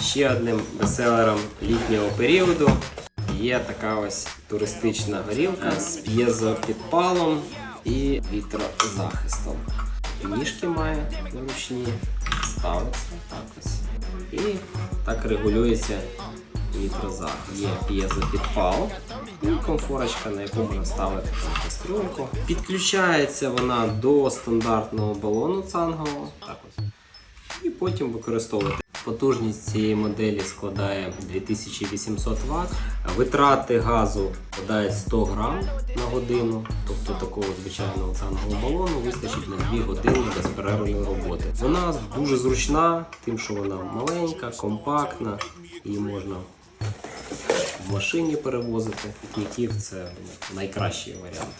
Ще одним бестселером літнього періоду є така ось туристична горілка з п'єзопідпалом і вітрозахистом. Ніжки має ручні, ставиться так ось. І так регулюється вітрозахист. Є п'єзопідпал і комфорочка, на яку можна ставити кастрюльку. Підключається вона до стандартного балону цангового. Так ось і потім використовувати. Потужність цієї моделі складає 2800 Вт. Витрати газу складають 100 грам на годину, тобто такого звичайного цангового балону вистачить на 2 години безперервної роботи. Вона дуже зручна, тим, що вона маленька, компактна, її можна в машині перевозити. Пікніків це найкращий варіант.